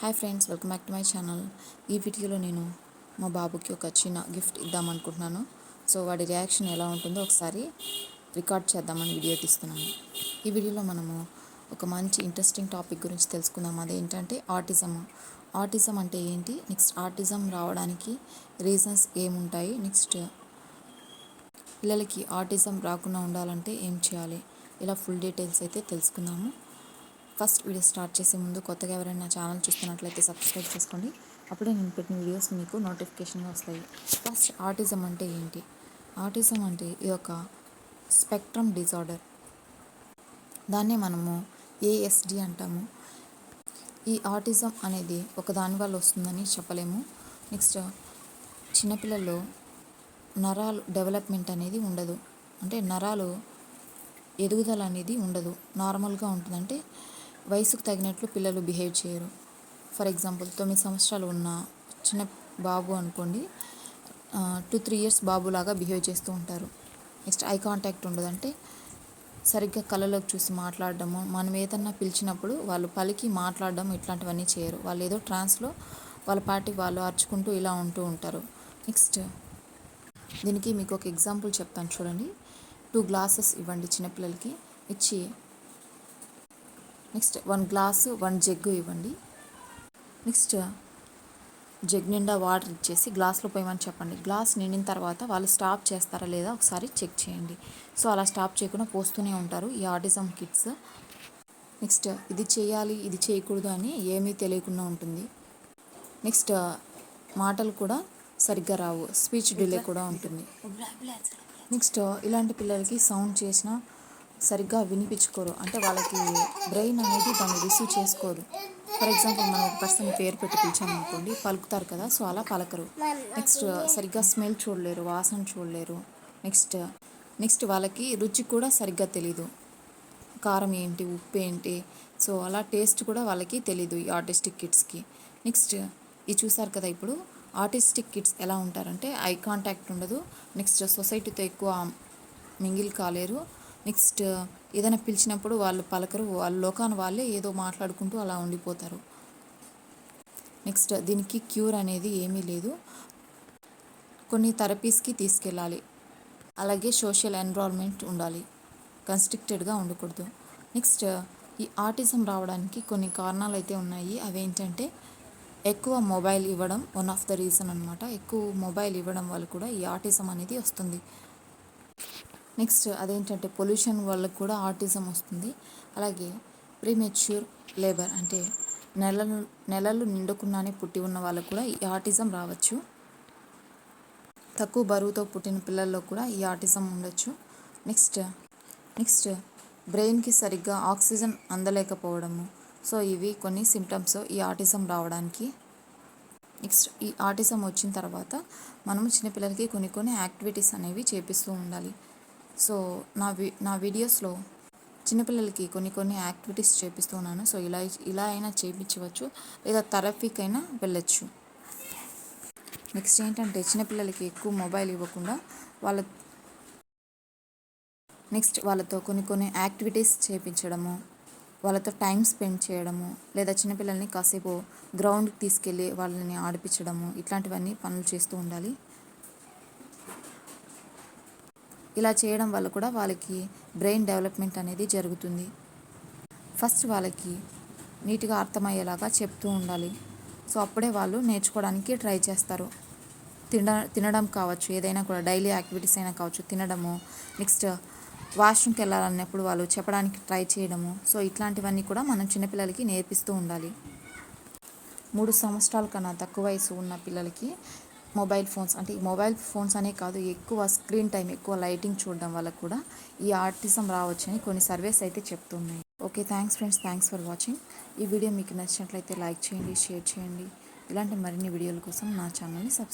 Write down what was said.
Hi friends welcome back to my channel. ఈ వీడియోలో నేను మా బాబుకి ఒక చిన్న గిఫ్ట్ ఇద్దామనుకుంటున్నాను. సో వాడి రియాక్షన్ ఎలా ఉంటుందో ఒకసారి రికార్డ్ చేద్దామని వీడియో తీస్తున్నాను. ఈ వీడియోలో మనము ఒక మంచి ఇంట్రెస్టింగ్ టాపిక్ గురించి తెలుసుకుందాం. అదేంటంటే ఆటిజం. ఆటిజం అంటే ఏంటి? నెక్స్ట్ ఆటిజం రావడానికి రీజన్స్ ఏముంటాయి? నెక్స్ట్ పిల్లలకి ఆటిజం రాకుండా ఉండాలంటే ఏం చేయాలి? ఇలా ఫుల్ డీటెయిల్స్ అయితే తెలుసుకుందాము. ఫస్ట్ వీడియో స్టార్ట్ చేసే ముందు కొత్తగా ఎవరైనా నా ఛానల్ చూస్తున్నట్లయితే సబ్స్క్రైబ్ చేసుకోండి. అప్పుడే నేను పెట్టిన వీడియోస్ మీకు నోటిఫికేషన్గా వస్తాయి. ఫస్ట్ ఆటిజం అంటే ఏంటి? ఆటిజం అంటే ఇది ఒక స్పెక్ట్రమ్ డిజార్డర్. దాన్నే మనము ఏఎస్డి అంటాము. ఈ ఆటిజం అనేది ఒక దాని వల్ల వస్తుందని చెప్పలేము. నెక్స్ట్ చిన్నపిల్లల్లో నరాలు డెవలప్మెంట్ అనేది ఉండదు. అంటే నరాలు ఎదుగుదల అనేది ఉండదు. నార్మల్గా ఉంటుందంటే వయసుకు తగినట్లు పిల్లలు బిహేవ్ చేయరు. ఫర్ ఎగ్జాంపుల్ తొమ్మిది సంవత్సరాలు ఉన్న చిన్న బాబు అనుకోండి టూ త్రీ ఇయర్స్ బాబులాగా బిహేవ్ చేస్తూ ఉంటారు. నెక్స్ట్ ఐ కాంటాక్ట్ ఉండదంటే సరిగ్గా కళ్ళలోకి చూసి మాట్లాడడము మనం ఏదన్నా పిలిచినప్పుడు వాళ్ళు పలికి మాట్లాడడం ఇట్లాంటివన్నీ చేయరు. వాళ్ళు ఏదో ట్రాన్స్లో వాళ్ళ పాటి వాళ్ళు అరుచుకుంటూ ఇలా ఉంటూ ఉంటారు. నెక్స్ట్ దీనికి మీకు ఒక ఎగ్జాంపుల్ చెప్తాను చూడండి. టూ గ్లాసెస్ ఇవ్వండి చిన్నపిల్లలకి. ఇచ్చి next one glass one jug ఇవ్వండి. నెక్స్ట్ జగ్ నిండా వాటర్ ఇచ్చేసి గ్లాస్లో పోయమని చెప్పండి. గ్లాస్ నిండిన తర్వాత వాళ్ళు స్టాప్ చేస్తారా లేదా ఒకసారి చెక్ చేయండి. సో అలా స్టాప్ చేయకుండా పోస్తూనే ఉంటారు ఈ ఆటిజం కిడ్స్ నెక్స్ట్ ఇది చేయాలి ఇది చేయకూడదు అని ఏమీ తెలియకుండా ఉంటుంది. నెక్స్ట్ మాటలు కూడా సరిగ్గా రావు స్పీచ్ డిలే కూడా ఉంటుంది. నెక్స్ట్ ఇలాంటి పిల్లలకి సౌండ్ చేసిన సరిగ్గా వినిపించుకోరు. అంటే వాళ్ళకి బ్రెయిన్ అనేది దాన్ని రిసీవ్ చేసుకోరు ఫర్ ఎగ్జాంపుల్ మనం ఒక పర్సన్ పేరు పెట్టి పిలిచామనుకోండి పలుకుతారు కదా సో అలా పలకరు. నెక్స్ట్ సరిగ్గా స్మెల్ చూడలేరు వాసన చూడలేరు. నెక్స్ట్ నెక్స్ట్ వాళ్ళకి రుచి కూడా సరిగ్గా తెలీదు. కారం ఏంటి ఉప్పు ఏంటి సో అలా టేస్ట్ కూడా వాళ్ళకి తెలీదు ఈ ఆర్టిస్టిక్ కిడ్స్కి నెక్స్ట్ ఇది చూసారు కదా ఇప్పుడు ఆర్టిస్టిక్ కిడ్స్ ఎలా ఉంటారంటే ఐ కాంటాక్ట్ ఉండదు. నెక్స్ట్ సొసైటీతో ఎక్కువ మింగిల్ కాలేరు. నెక్స్ట్ ఏదైనా పిలిచినప్పుడు వాళ్ళు పలకరు వాళ్ళ లోకాన వాళ్ళే ఏదో మాట్లాడుకుంటూ అలా ఉండిపోతారు. నెక్స్ట్ దీనికి క్యూర్ అనేది ఏమీ లేదు. కొన్ని థెరపీస్కి తీసుకెళ్ళాలి. అలాగే సోషల్ ఎన్విరాన్మెంట్ ఉండాలి. కన్స్ట్రిక్టెడ్గా ఉండకూడదు. నెక్స్ట్ ఈ ఆటిజం రావడానికి కొన్ని కారణాలు అయితే ఉన్నాయి. అవేంటంటే ఎక్కువ మొబైల్ ఇవ్వడం వన్ ఆఫ్ ద రీజన్ అనమాట ఎక్కువ మొబైల్ ఇవ్వడం వల్ల కూడా ఈ ఆటిజం అనేది వస్తుంది. నెక్స్ట్ అదేంటంటే పొల్యూషన్ వల్ల కూడా ఆటిజం వస్తుంది. అలాగే ప్రీమెచ్యూర్ లేబర్ అంటే నెలలు నెలలు నిండుకున్నానే పుట్టి ఉన్న వాళ్ళకు కూడా ఈ ఆటిజం రావచ్చు. తక్కువ బరువుతో పుట్టిన పిల్లల్లో కూడా ఈ ఆటిజం ఉండొచ్చు. నెక్స్ట్ నెక్స్ట్ బ్రెయిన్కి సరిగ్గా ఆక్సిజన్ అందలేకపోవడము. సో ఇవి కొన్ని సిమ్టమ్స్ ఈ ఆటిజం రావడానికి. నెక్స్ట్ ఈ ఆటిజం వచ్చిన తర్వాత మనము చిన్నపిల్లలకి కొన్ని కొన్ని యాక్టివిటీస్ అనేవి చేపిస్తూ ఉండాలి. సో నా వి నా వీడియోస్లో చిన్నపిల్లలకి కొన్ని కొన్ని యాక్టివిటీస్ చేపిస్తున్నాను. సో ఇలా ఇలా అయినా చేయించవచ్చు లేదా థెరపీకి అయినా వెళ్ళచ్చు. నెక్స్ట్ ఏంటంటే చిన్నపిల్లలకి ఎక్కువ మొబైల్ ఇవ్వకుండా వాళ్ళ నెక్స్ట్ వాళ్ళతో కొన్ని కొన్ని యాక్టివిటీస్ చేయించడము వాళ్ళతో టైం స్పెండ్ చేయడము లేదా చిన్నపిల్లల్ని కాసేపు గ్రౌండ్కి తీసుకెళ్ళి వాళ్ళని ఆడిపించడము ఇట్లాంటివన్నీ పనులు చేస్తూ ఉండాలి. ఇలా చేయడం వల్ల కూడా వాళ్ళకి బ్రెయిన్ డెవలప్మెంట్ అనేది జరుగుతుంది. ఫస్ట్ వాళ్ళకి నీట్గా అర్థమయ్యేలాగా చెప్తూ ఉండాలి. సో అప్పుడే వాళ్ళు నేర్చుకోవడానికి ట్రై చేస్తారు. తిన తినడం కావచ్చు ఏదైనా కూడా డైలీ యాక్టివిటీస్ అయినా కావచ్చు తినడము నెక్స్ట్ వాష్రూమ్కి వెళ్ళాలన్నప్పుడు వాళ్ళు చెప్పడానికి ట్రై చేయడము. సో ఇట్లాంటివన్నీ కూడా మనం చిన్నపిల్లలకి నేర్పిస్తూ ఉండాలి. మూడు సంవత్సరాల కన్నా తక్కువ వయసు ఉన్న పిల్లలకి మొబైల్ ఫోన్స్. అంటే ఈ మొబైల్ ఫోన్స్ అనే కాదు ఎక్కువ స్క్రీన్ టైం ఎక్కువ లైటింగ్ చూడడం వల్ల కూడా ఈ ఆర్టిజం రావచ్చని కొన్ని సర్వేస్ అయితే చెప్తున్నాయి. Okay thanks friends thanks for watching. ఈ వీడియో మీకు నచ్చినట్లయితే లైక్ చేయండి షేర్ చేయండి. ఇలాంటి మరిన్ని వీడియోల కోసం నా ఛానల్ని సబ్స్క్రైబ్